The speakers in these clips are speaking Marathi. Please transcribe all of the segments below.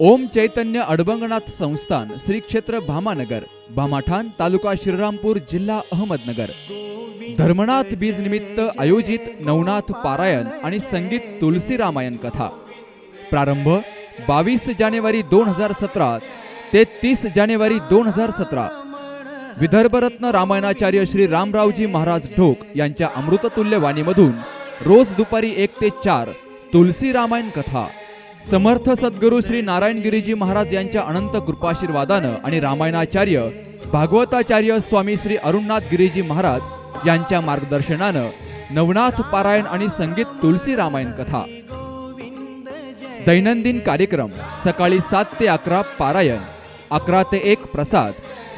ओम चैतन्य अडबंगनाथ संस्थान श्री क्षेत्र भामानगर भामाठाण तालुका श्रीरामपूर जिल्हा अहमदनगर. धर्मनाथ बीज निमित्त आयोजित नवनाथ पारायण आणि संगीत तुलसी रामायण कथा. प्रारंभ बावीस जानेवारी दोन हजार सतरा ते तीस जानेवारी दोन हजार सतरा. विदर्भरत्न रामायणाचार्य श्री रामरावजी महाराज ढोक यांच्या अमृततुल्य वाणीमधून रोज दुपारी एक ते चार तुलसी रामायण कथा. समर्थ सद्गुरू श्री नारायणगिरीजी महाराज यांच्या अनंत कृपाशीर्वादानं आणि रामायणाचार्य भागवताचार्य स्वामी श्री अरुणनाथ गिरीजी महाराज यांच्या मार्गदर्शनानं नवनाथ पारायण आणि संगीत तुलसी रामायण कथा. दैनंदिन कार्यक्रम सकाळी सात ते अकरा पारायण अकरा ते एक प्रसाद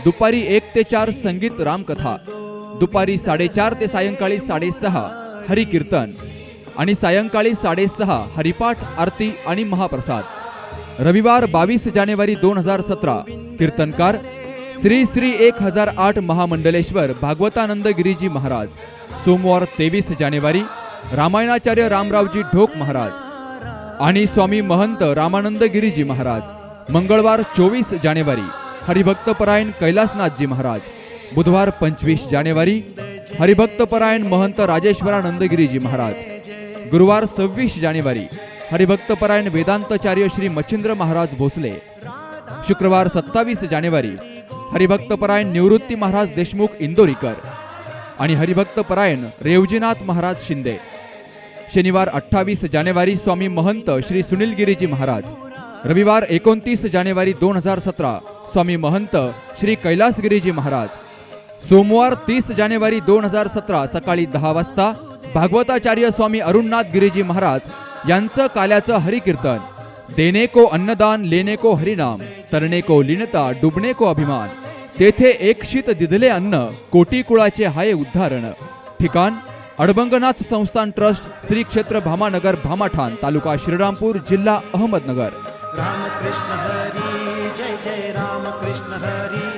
दुपारी एक ते चार संगीत रामकथा दुपारी साडेचार ते सायंकाळी साडेसहा हरिकीर्तन आणि सायंकाळी साडेसहा हरिपाठ आरती आणि महाप्रसाद. रविवार बावीस जानेवारी दोन हजार सतरा. कीर्तनकार श्री श्री एक हजार आठ महामंडलेश्वर भागवतानंद गिरीजी महाराज. सोमवार तेवीस जानेवारी रामायणाचार्य रामरावजी ढोक महाराज आणि स्वामी महंत रामानंद गिरीजी महाराज. मंगळवार चोवीस जानेवारी हरिभक्तपरायण कैलासनाथजी महाराज. बुधवार पंचवीस जानेवारी हरिभक्तपरायण महंत राजेश्वरानंद गिरीजी महाराज. गुरुवार सव्वीस जानेवारी हरिभक्तपरायण वेदांतचार्य श्री मच्छिंद्र महाराज भोसले. शुक्रवार सत्तावीस जानेवारी हरिभक्तपरायण निवृत्ती महाराज देशमुख इंदोरीकर आणि हरिभक्तपरायण रेवजीनाथ महाराज शिंदे. शनिवार अठ्ठावीस जानेवारी स्वामी महंत श्री सुनील गिरीजी महाराज. रविवार एकोणतीस जानेवारी दोन हजार सतरा स्वामी महंत श्री कैलास गिरीजी महाराज. सोमवार तीस जानेवारी दोन हजार सतरा सकाळी दहा वाजता भागवताचार्य स्वामी अरुणनाथ गिरीजी महाराज यांचं काल्याचं हरिकीर्तन. देणे को अन्नदान लेणे को हरिनाम तरणे को लीनता डुबणे को अभिमान. तेथे एक शीत दिधले अन्न कोटी कुळाचे हाय उद्धारण. ठिकाण अडबंगनाथ संस्थान ट्रस्ट श्री क्षेत्र भामानगर भामाठाण तालुका श्रीरामपूर जिल्हा अहमदनगर. रामकृष्ण हरी जय जय रामकृष्ण हरी.